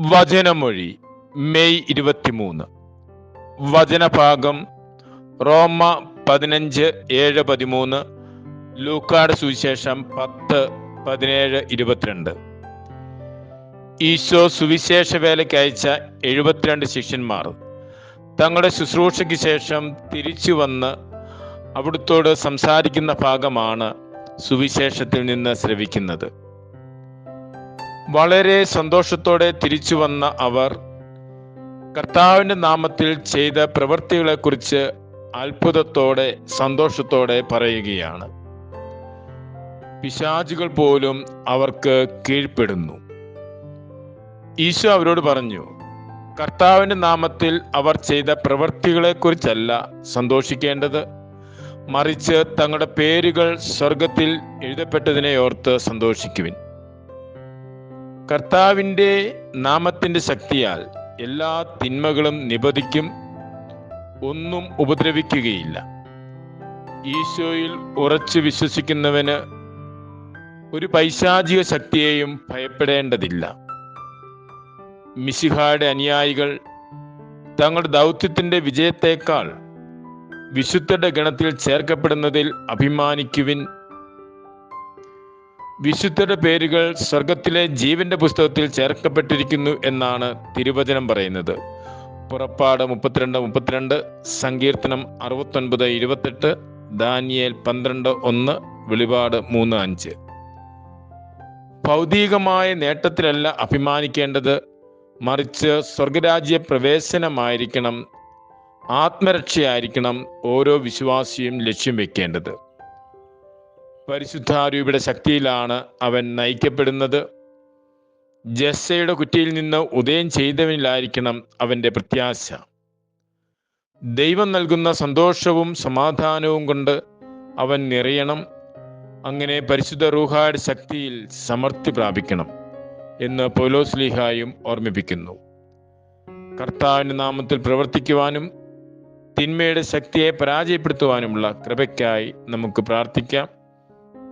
വചനമൊഴി May ഇരുപത്തിമൂന്ന്. വചനഭാഗം റോമ പതിനഞ്ച് ഏഴ് പതിമൂന്ന് ലൂക്കാട് സുവിശേഷം പത്ത് പതിനേഴ് ഇരുപത്തിരണ്ട്. ഈശോ സുവിശേഷ വേലയ്ക്ക് അയച്ച എഴുപത്തിരണ്ട് ശിഷ്യന്മാർ തങ്ങളുടെ ശുശ്രൂഷയ്ക്ക് ശേഷം തിരിച്ചു വന്ന് അവിടുത്തോട് സംസാരിക്കുന്ന ഭാഗമാണ് സുവിശേഷത്തിൽ നിന്ന് ശ്രവിക്കുന്നത്. വളരെ സന്തോഷത്തോടെ തിരിച്ചു വന്ന അവർ കർത്താവിന്റെ നാമത്തിൽ ചെയ്ത പ്രവൃത്തികളെക്കുറിച്ച് അത്ഭുതത്തോടെ സന്തോഷത്തോടെ പറയുകയാണ്. പിശാചുകൾ പോലും അവർക്ക് കീഴ്പ്പെടുന്നു. ഈശോ അവരോട് പറഞ്ഞു കർത്താവിന്റെ നാമത്തിൽ അവർ ചെയ്ത പ്രവൃത്തികളെക്കുറിച്ചല്ല സന്തോഷിക്കേണ്ടത്. മറിച്ച് തങ്ങളുടെ പേരുകൾ സ്വർഗത്തിൽ എഴുതപ്പെട്ടതിനെ ഓർത്ത് സന്തോഷിക്കുവിൻ. കർത്താവിന്റെ നാമത്തിന്റെ ശക്തിയാൽ എല്ലാ തിന്മകളും നിബദിക്കും ഒന്നും ഉപദ്രവിക്കുകയില്ല. ഈശോയിൽ ഉറച്ചു വിശ്വസിക്കുന്നവന് ഒരു പൈശാചിക ശക്തിയെയും ഭയപ്പെടേണ്ടതില്ല. മിശിഹായുടെ അനുയായികൾ തങ്ങളുടെ ദൗത്യത്തിന്റെ വിജയത്തേക്കാൾ വിശുദ്ധരുടെ ഗണത്തിൽ ചേർക്കപ്പെടുന്നതിൽ അഭിമാനിക്കുവിൻ വിശുദ്ധരുടെ പേരുകൾ സ്വർഗത്തിലെ ജീവന്റെ പുസ്തകത്തിൽ ചേർക്കപ്പെട്ടിരിക്കുന്നു എന്നാണ് തിരുവചനം പറയുന്നത്. പുറപ്പാട് മുപ്പത്തിരണ്ട് മുപ്പത്തിരണ്ട് സങ്കീർത്തനം അറുപത്തൊൻപത് ഇരുപത്തെട്ട് ദാനിയേൽ പന്ത്രണ്ട് ഒന്ന് വെളിപാട് മൂന്ന് അഞ്ച്. ഭൗതികമായ നേട്ടത്തിലല്ല അഭിമാനിക്കേണ്ടത്. മറിച്ച് സ്വർഗരാജ്യ പ്രവേശനമായിരിക്കണം. ആത്മരക്ഷയായിരിക്കണം ഓരോ വിശ്വാസിയും ലക്ഷ്യം വെക്കേണ്ടത്. പരിശുദ്ധാരൂപിയുടെ ശക്തിയിലാണ് അവൻ നയിക്കപ്പെടുന്നത്. ജസ്സയുടെ കുറ്റിയിൽ നിന്ന് ഉദയം ചെയ്തവനിലായിരിക്കണം അവന്റെ പ്രത്യാശ. ദൈവം നൽകുന്ന സന്തോഷവും സമാധാനവും കൊണ്ട് അവൻ നിറയണം. അങ്ങനെ പരിശുദ്ധ റൂഹായുടെ ശക്തിയിൽ സമൃദ്ധി പ്രാപിക്കണം എന്ന് പൗലോസ്ലിഹായും ഓർമ്മിപ്പിക്കുന്നു. കർത്താവിന്റെ നാമത്തിൽ പ്രവർത്തിക്കുവാനും തിന്മയുടെ ശക്തിയെ പരാജയപ്പെടുത്തുവാനുമുള്ള കൃപയ്ക്കായി നമുക്ക് പ്രാർത്ഥിക്കാം.